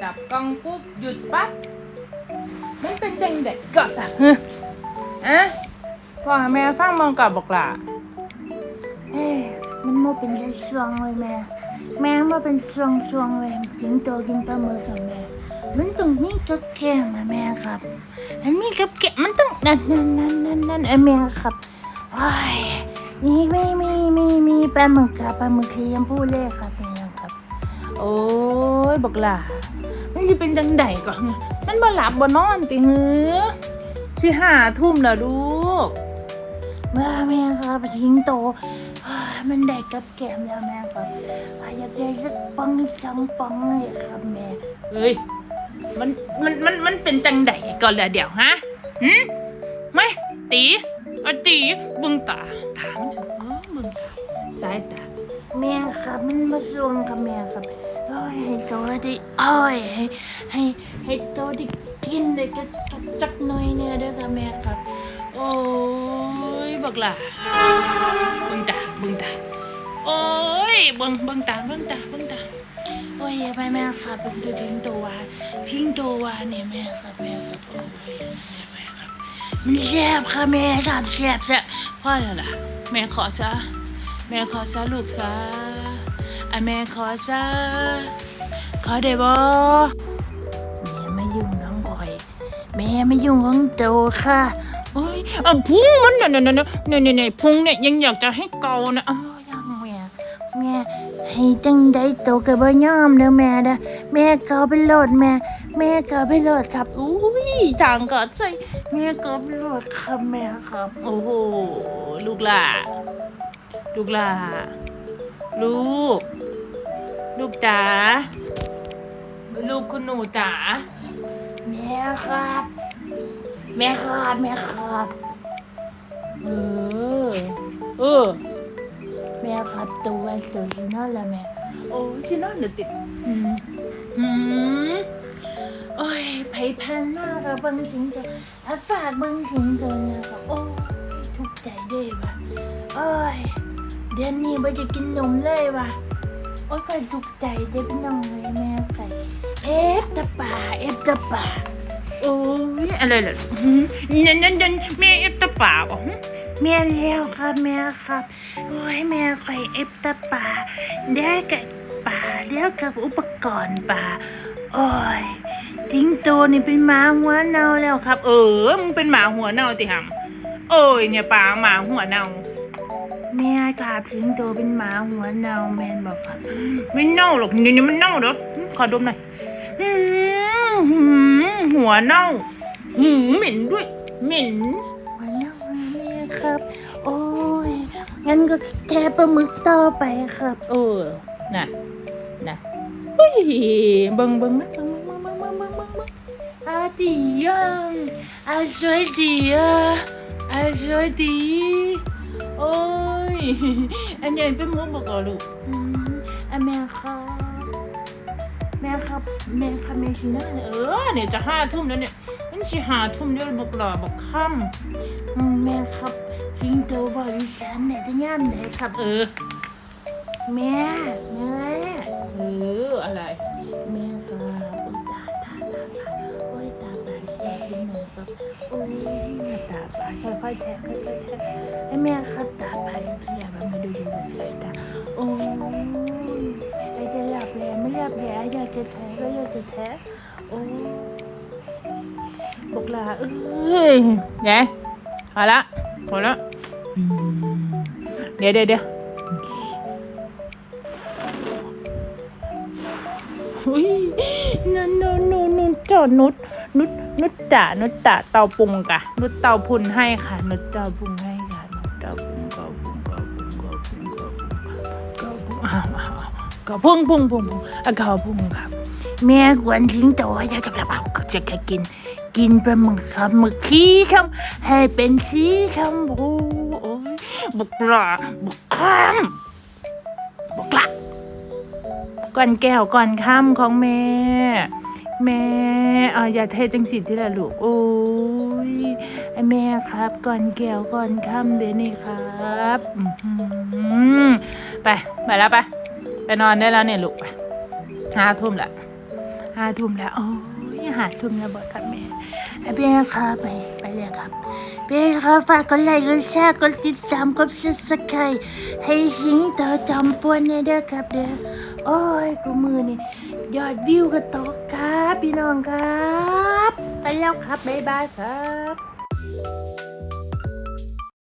จับกล้องปุ๊บหยุดปั๊บมันเป็นจังเด็กก่อนอะฮะอะพ่อแม่ฟังมองกับบอกล่ะเฮ้ยมันมาเป็นช่วงๆเลยแม่ แม่มาเป็นช่วงๆเลยสิงโตกินปลาหมึกกับแม่ มันต้องมีกับแก้มอะแม่ครับ มันมีกับแก้มมันต้องนั่นนั่นนั่นนั่นนั่นไอแม่ครับโอ้ยมีมีมีมีมีปลาหมึกกับปลาหมึกสีชมพูเลยครับแม่ครับ โอ้ยบอกล่ะมันจะเป็นจังไดก่อน มันบ่หลับบ่นอนติหือสิหาทุ่มแล้วลูกเมื่อแม่ครับสิงโตเฮ้ยมันได้กับแก้มแล้วแม่ครับอยากได้สักปังสองปังเลยครับแม่เฮ้ยมันมันมันมันเป็นจังไดก่อนเลยเดี๋ยวฮะหืมไม่ตีอะตีเบึงตาตามันถึงเออเบึงตาสายตาแม่ครับมันมาส่งกับแม่ครับโอ้ยให้โตได้อ้ยให้ให้ให้โตได้กินได้ก็จักจักหน่อยเนี่ยเด้อค่ะแม่ครับ โอ้ยบักหล่ะเบึงตาเบึงตาโอ้ยเบึงเบึงตาเบึงตาเบึงตาโอ้ยไปแม่ครับเป็นตัวทิ้งตัวทิ้งตัวเนี่ยแม่ครับแม่ครับโอ้ยแม่ครับมันแซ่บค่ะแม่ชอบแซ่บแซ่บพ่อแล้วล่ะแม่ขอซะแม่ขอซะลูกซะ อะแม่ขอซะขอได้บ่แม่ไม่ยุ่งของข่อย แม่ไม่ยุ่งของโตค่ะโอ้ยอะพุงมันเนี่ยเนี่ยเนี่ยเนี่ยเนี่ยเนี่ยพุงเนี่ยยังอยากจะให้เกานะอะโอ้ยยังแม่แม่ให้จังได้โตกับบ่ยอมเด้อแม่เด้อแม่เกาไปโหลดแม่ แม่เกาไปโหลดครับอุ้ยทางก็ใช่แม่เกาไปโหลดครับแม่ครับ โอ้โหลูกหล่าลูกหล่าลูก ลูกจ๋าลูกคุณหนูจ๋าแม่ครับ แม่ครับแม่ครับเออเออแม่ครับตัวสุดนั่นแหละแม่โอ้ยฉันนอนเดี๋ยวติดอืมอืมโอ้ยไผพันมากกับเบิ้งสิงโตอะฝากเบิ้งสิงโตนะครับโอ้ยทุกข์ใจเด้ว่ะโอ้ยเดือนนี้ไม่จะกินนมเลยว่ะ โอ้ยก็ทุกใจเด้พี่น้องเลยแม่ไก่เอฟตะป่าเอฟตะป่าโอ้ยอะไรล่ะนั่นนั่นนั่นแม่เอฟตาป่าอกหืมแม่เลี้ยวครับแม่ครับโอ้ยแม่ไข่เอฟตะป่าได้กับป่าเลี้ยวกับอุปกรณ์ป่าโอ้ยทิ้งโตนี่เป็นหมาหัวเน่าแล้วครับ เออมึงเป็นหมาหัวเน่าติหำโอ้ยเนี่ยป่าหมาหัวเน่า แม่ครับทิ้งโตเป็นหมาหัวเน่าแมนบอกครับไม่เน่าหรอกนี่นี่มันเน่าเด้อหืมขอดมหน่อยหืมหืมหัวเน่าหืมเหม็นด้วย เหม็นหัวเน่าแม่ครับ โอ้ยงั้นก็แค่ปลาหมึกต่อไปครับ เออน่ะน่ะเฮ้ยเบิ่งเบิ่งมันเบิ่งเบิ่งเบิ่งเบิ่งเบิ่งเบิ่งเบิ่งอาดียังอาสวยดีอะอาสวยดีโอ้ย อันนี้เป็นมุกบอกก่อนลูกอืมอะแม่ครับ แม่ครับ แม่ครับแม่ชินะเออเนี่ยจะห้าทุ่มแล้วเนี่ย มันสิห้าทุ่มเดี๋ยวบอกหล่อบอกค่อืมแม่ครับทิ้งโตบอกดิฉันไหนจะย่ำไหนครับำเออ แม่แม่ ให้แม่ครับตาไปเคลียบม่ดูดีสายตาโอ้ยไอ้จะหลับแล้วไม่หลับแล้วอยากจะแท้ก็อยากจะแท้โอ้ยบอกลาเอ้ยไงพอละพอละเดี๋ยวเดี๋ยวเดี๋ยวอุ้ยนั่นนนนนจอดนุดนุด นุดจ่านุดจ่าเตาปุงกะ นุดเตาพุนให้ค่ะ นุดเตาปุงให้ค่ะนุดเตาปุงเตาปุงเตาปุงเตาปุงเตาปุงเตาปุงอ้าวอ้าวอ้าวก็พุ่งพุ่งพุ่งพุ่งอะก็พุ่งครับ แม่กวนทิ้งโตอยากจะแบบเอาจะแค่กิน กินปลาหมึกครับหมึกขี้ชมให้เป็นสีชมพูโอ้ยบุกลาบุกข้ามบุกละก่อนแก้วก่อนข้ามของแม่ แม่เอาอย่าเทจังสิที่ละลูก โอ้ยไอแม่ครับก่อนแก้วก่อนข้าเดี๋ยวนี้ครับอื้อหือไปไปแล้วไป ไปนอนได้แล้วเนี่ยลูกไปห้าทุ่มละห้าทุ่มแล้วโอ้ หาทุ่มแล้วบอกครับแม่ไอเบี้ยครับไปไปเลยครับเบี้ยครับฝากกดไลค์กดแชร์กดติดตามกดซับสไครต์ให้ชิงเตอจอมปวนเนี่ยเด้อครับเด้อโอ้ยกูมือนี่ยอดวิวก็ตกครับพี่น้องครับ ไปแล้วครับบ๊ายบายครับ